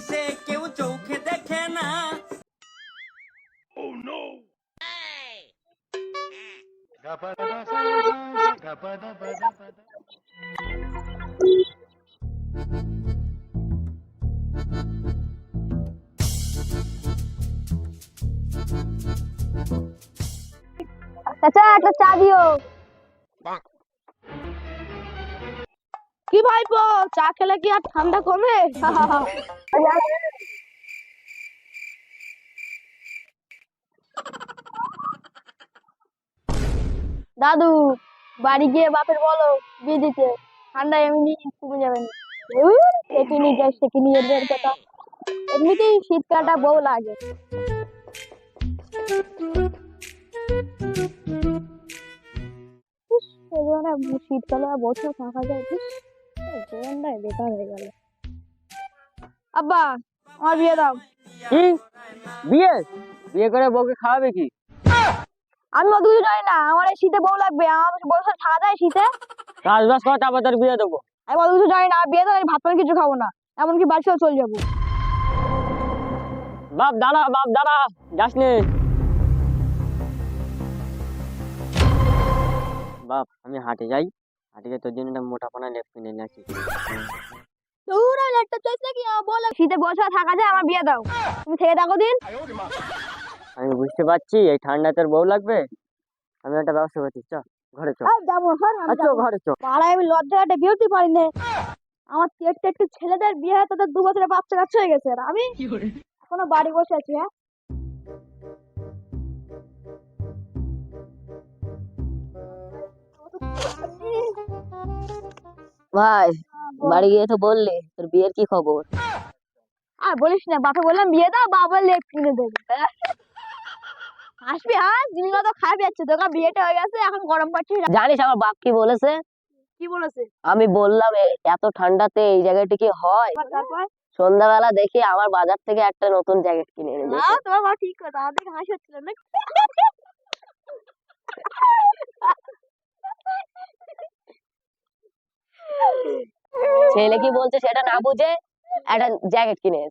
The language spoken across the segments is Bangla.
সে কেউ চোখে দেখে না চাচা একটা চা দিও কি ভাইপো? চা খেলে কি আর ঠান্ডা কমে? দাদু, বাড়ি গিয়ে বাপের বলো, বিয়ে দিতে। ঠান্ডা এমনি কমে যাবে নিয়ে যায় সেটি নিয়ে বের কথা এমনিতেই শীতকালটা বউ লাগে। শীতকালে বছর থাকা যায় জীবনটাই বেকার হয়ে গেল। আব্বা আমার বিয়ে দাও। কি? বিয়ে? বিয়ে করে বউকে খাওয়াবে কি? আমি অত কিছু জানি না আমার এই শীতে বউ লাগবে আমার বউর সাথে থাকা যায় শীতে? চাষবাস কর তারপর তোর বিয়ে দেবো। আমি অত কিছু জানি না বিয়ে আমি ভাত পানি কিছু খাব না। এমনকি বাড়ি ছেড়ে চলে যাব। বাপ দাঁড়া বাপ দাঁড়া যাস নে। বাপ আমি হাটে যাই। গিয়ে তোর জন্য একটা লেপ কিনে নিয়ে আসি দূরে লেটটা চয়েস নাকি বলে। শীতে সাথে থাকা যায় আমার বিয়ে দাও। তুমি থেকে থাকো দিন। আমি বুঝতে পারছি এই ঠান্ডায় তোর বউ লাগবে। আমি একটা ব্যবস্থা করছি চ ঘরে চ। যাব আচ্ছা। ঘরে চ। পাড়ায় আমি লজ্জাটা বিরতি পারি না। আমার একটু একটু ছেলেদের বিয়ে হয় তাদের দু বছরের বাচ্চা কাচ্চা হয়ে গেছে। আর আমি এখনও বাড়ি বসে আছি হ্যাঁ? ভাই বাড়ি গিয়ে তো বললি তোর বিয়ের কি খবর? আর বলিস না বাপে বললাম বিয়ে দাও বাবা লেট কিনে দেবে। আসবি হ্যাঁ জিনিসগুলো তো খাবি যাচ্ছে তোকে বিয়েটা হয়ে গেছে এখন গরম পাচ্ছি। জানিস আমার বাপ কি বলেছে? কি বলেছে? আমি বললাম এত ঠান্ডাতে এই জায়গাটি কি হয়? তারপর? সন্ধ্যাবেলা দেখি আমার বাজার থেকে একটা নতুন জ্যাকেট কিনে এনে না দিয়েছে তোমার মা ঠিক কথা দেখে হাসি হচ্ছিল না। ছেলে কি বলছে সেটা না বুঝে একটা জ্যাকেট কিনে এ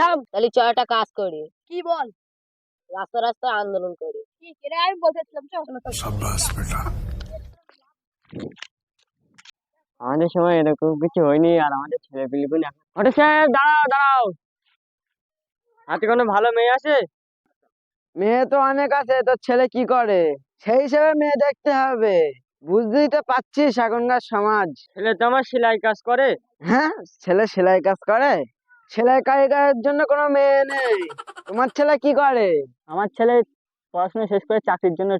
থাম তাহলে চ একটা কাজ করি। কি বল? রাস্তা রাস্তায় আন্দোলন করি। আমি বলতেছিলাম চল। আমাদের সময় এরকম কিছু হয়নি আর আমাদের ছেলে ঘটে সাহেব দাঁড়াও দাঁড়াও। হাতে কোনো ভালো মেয়ে আছে? মেয়ে তো অনেক আছে তোর ছেলে কি করে? সেই হিসেবে মেয়ে দেখতে হবে। বুঝতেই তো পারছিস এখনকার সমাজ। ছেলে তো আমার সেলাই কাজ করে। হ্যাঁ ছেলে সেলাই কাজ করে? সেলাই কারিগরের জন্য কোনো মেয়ে নেই। তোমার ছেলে কি করে? আমার ছেলে পড়াশোনা শেষ করে চাকরির জন্য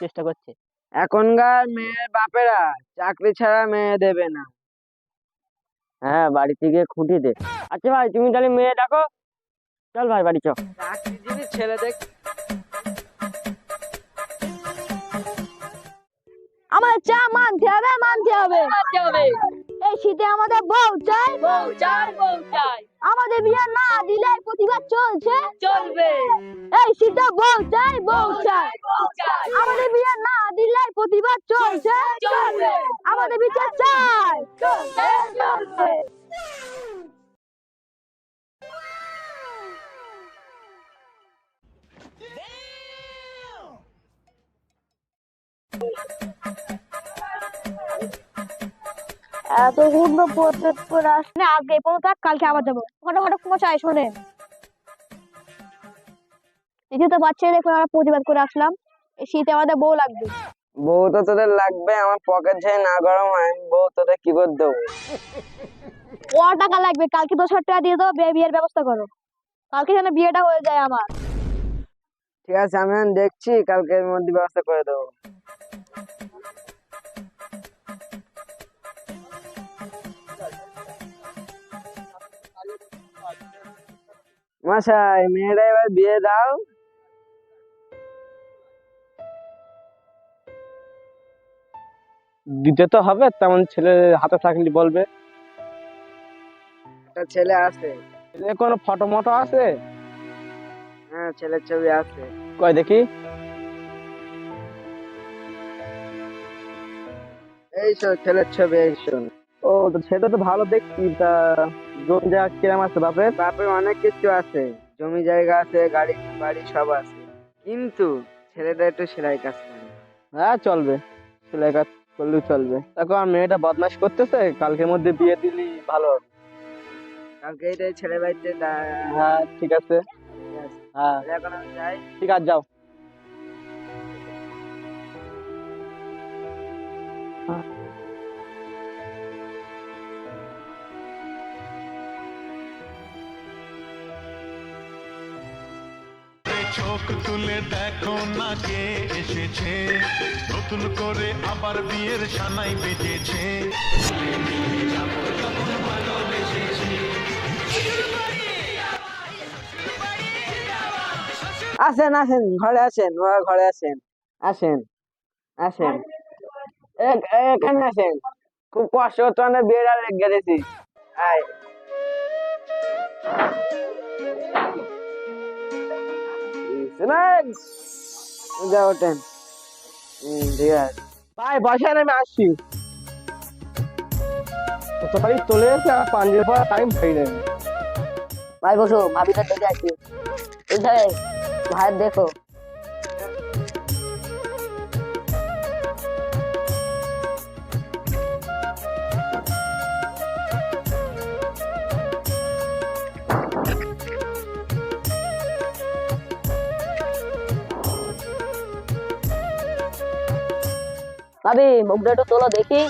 চেষ্টা করছে। এখনকার মেয়ের বাপেরা চাকরি ছাড়া মেয়ে দেবে না। হ্যাঁ বাড়ি থেকে খুঁটি দে। আচ্ছা ভাই তুমি তাহলে মেয়ে দেখো চল ভাই বাড়ি চ। চাকরিজীবী ছেলে দেখ আমাদের চা মানতে হবে মানতে হবে। মানতে হবে। এই শীতে আমাদের বউ চাই। বউ চাই বউ চাই। আমাদের বিয়ে না দিলে প্রতিবাদ চলছে। চলবে। এই শীতে বউ চাই বউ চাই। আমাদের বিয়ে না দিলে প্রতিবাদ চলছে। চলবে। আমাদের বিচার চাই। চলবে চলবে। এত পড়ে আসলে আজকে এই পর্যন্ত থাক, কালকে আবার যাব। শোনেন। এই যে তো বাচ্চা দেখুন আমরা প্রতিবাদ করে আসলাম। এই শীতে আমাদের বউ লাগবে। বউ তো তোদের লাগবে আমার পকেট ঝাই না গরম হয় আমি বউ তোদের কি করে দেবো? ও টাকা লাগবে। কালকে দশ হাজার টাকা দিয়ে দেবো বিয়ের ব্যবস্থা করো। কালকে যেন বিয়েটা হয়ে যায় আমার। ঠিক আছে আমি দেখছি কালকের মধ্যে ব্যবস্থা করে দেবো। মশাই মেয়েরা এবার বিয়ে দাও। দিতে তো হবে তেমন ছেলে হাতে থাকলে বলবে। একটা ছেলে আছে। ছেলে কোনো ফটো মটো আছে? হ্যাঁ ছেলের ছবি আছে। কয় দেখি। এই শোন ছেলের ছবি এই শোন। ও সেটা তো ভালো দেখছি। তা জমি জায়গা কিরম আছে বাপের? বাপের অনেক কিছু আছে। জমি জায়গা আছে গাড়ি বাড়ি সব আছে। কিন্তু ছেলেটা একটু সেলাই কাজ করে। হ্যাঁ চলবে। সেলাই কাজ করলেও চলবে। দেখো আর মেয়েটা বদমাশ করতেছে কালকের মধ্যে বিয়ে দিলি ভালো হবে। কালকে এইটাই ছেলে বাড়িতে হ্যাঁ ঠিক আছে। হ্যাঁ। এখন আমি যাই। ঠিক আছে যাও। চোখ তুলে দেখো না কে এসেছে। নতুন করে আবার বিয়ের সানাই বেজেছে। আসেন আসেন, ঘরে আসেন ঘরে আসেন। আসেন আসেন। এখানে আসেন। খুব কষ্ট হতো না বিয়েটা লেগে গেছি আয়। শোনেন? যা ওঠেন ঠিক ভাই বসেন আমি আসছি। খালি চলে এসে আর পাঞ্জের পর টাইম হয়ে যাবে ভাই, বসো, ভাবিটা চলে আসি ভাই, দেখো। ভাবি মুখটা একটু তোলো দেখি।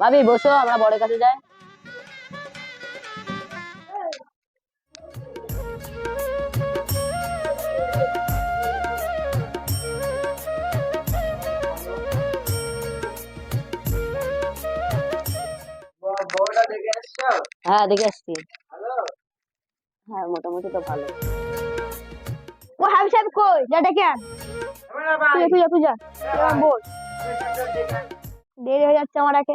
ভাবি বসো আমরা বড়ের কাছে যাই। হ্যাঁ দেখে আসছি। হ্যাঁ মোটামুটি তো ভালো। ও হাবি সাহেব কই? যা ডেকে আন তুই তুই যা তুই যা। বল। দেরি হয়ে যাচ্ছে আমার একে।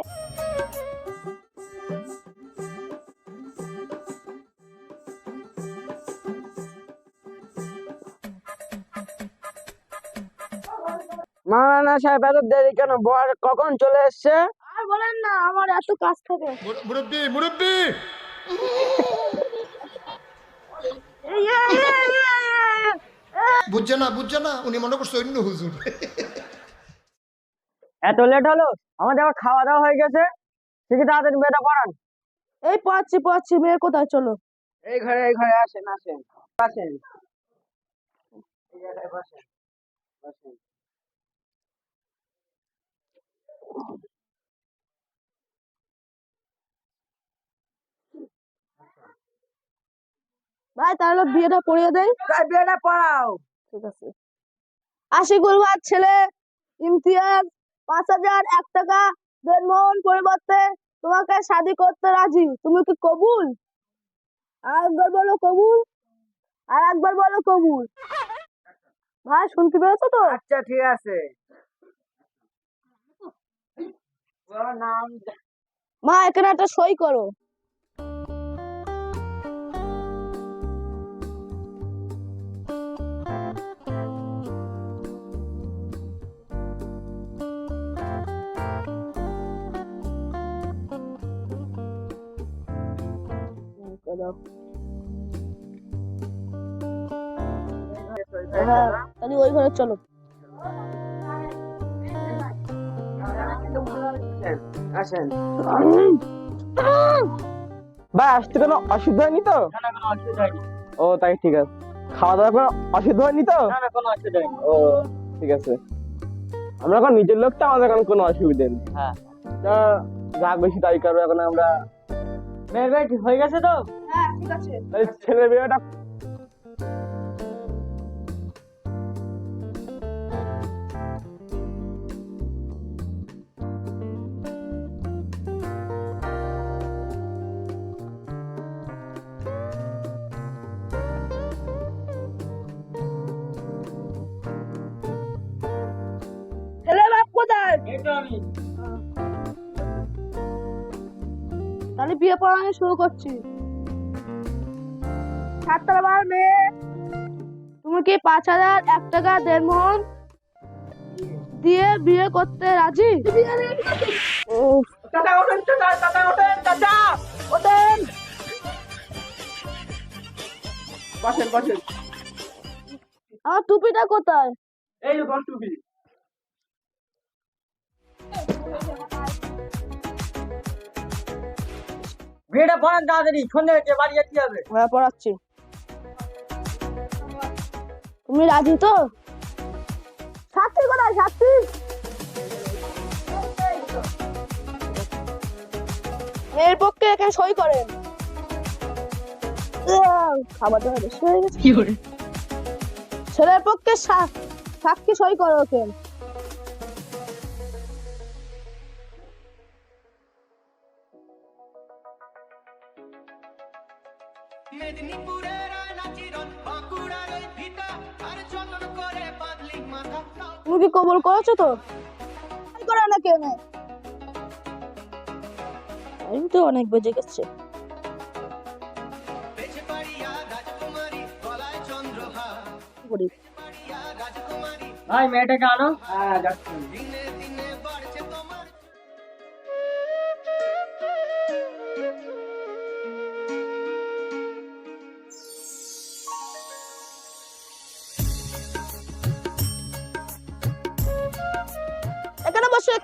মাওলানা সাহেব এত দেরি কেন? বর কখন চলে এসছে? বলেন না আমার এত কাজ থাকে। মুরব্বী মুরব্বী! বুঝছে না বুঝছে না উনি মনে করছে অন্য হুজুর। এত লেট হলো? আমাদের আবার খাওয়া দাওয়া হয়ে গেছে। ঠিক তাড়াতাড়ি মেয়েটা পড়ান। এই পাচ্ছি পাচ্ছি মেয়ে কোথায়? চলো। এই ঘরে এই ঘরে আসেন আসেন। আসেন। এই জায়গায় বসেন বসেন। ভাই তাহলে বিয়েটা পড়িয়ে দেয় বিয়েটা পড়াও। ঠিক আছে। আশিকুল ভাইয়ের ছেলে ইমতিয়াজ পাঁচ হাজার এক টাকা দেনমোহন পরিবর্তে তোমাকে শাদি করতে রাজি। তুমি কি কবুল? আর একবার বলো কবুল। আর একবার বলো কবুল। ভাই শুনতে পেরেছ তো? আচ্ছা ঠিক আছে। মা এখানে একটা সই করো। হ্যাঁ তাহলে ওই ঘরে চলো। আসেন ভাই আসতে কোনো অসুবিধা হয়নি তো? ও তাই ঠিক আছে। খাওয়া দাওয়া কোনো অসুবিধা হয়নি তো? ও ঠিক আছে। আমরা এখন নিজের লোক তো আমাদের এখন কোনো অসুবিধা নেই। হ্যাঁ। তা যা বেশি তাই করব। এখন আমরা মেয়ের বিয়ে হয়ে গেছে তো? হ্যাঁ ঠিক আছে। ছেলের বিয়েটা বিয়ে পড়ানো শুরু করছি। ছাত্রবার মেয়ে। তুমি কি পাঁচ হাজার এক টাকা দেড় মোহন দিয়ে বিয়ে করতে রাজি? আমার টুপিটা কোথায়? এই টুপি। বিয়েটা পড়ান তাড়াতাড়ি সন্ধ্যে হচ্ছে বাড়ি যেতে হবে হ্যাঁ পড়াচ্ছি। তুমি রাজি তো? সাথী কোথায় সাথী মেয়ের পক্ষে এখানে সই করেন। আহ, খাবারটা বেশি হয়ে গেছে। কি করে? ছেলের পক্ষে সাক্ষী সই করো ওকে। মেদিনীপুরের আয়না চিরন বাঁকুড়ার ওই ভিটা আর যতন করে বাদলি মাথা তুমি কি কবল করেছ তো? করে না কেউ নেই। তো অনেক বেজে গেছে। ভাই মেয়েটাকে আনো। হ্যাঁ যাচ্ছি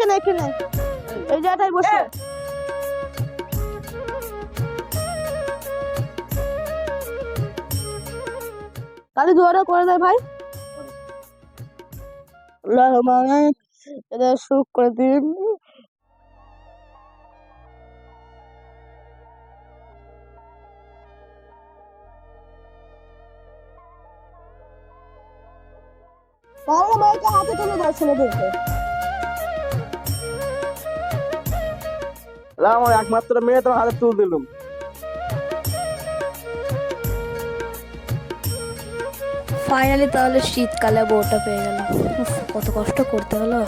এখানে এখানে। এই জায়গাটায় বসো। কালি দুয়ারা করে দেয় ভাই। এটা সুখ করে দিন। তাহলে মাইকে হাতে তুলে দাও ছেলেদেরকে। আমার একমাত্র মেয়ে তোমার হাতে তুল দিলুম। ফাইনালি তাহলে শীতকালে বউটা পেয়ে গেলাম। কত কষ্ট করতে হলো।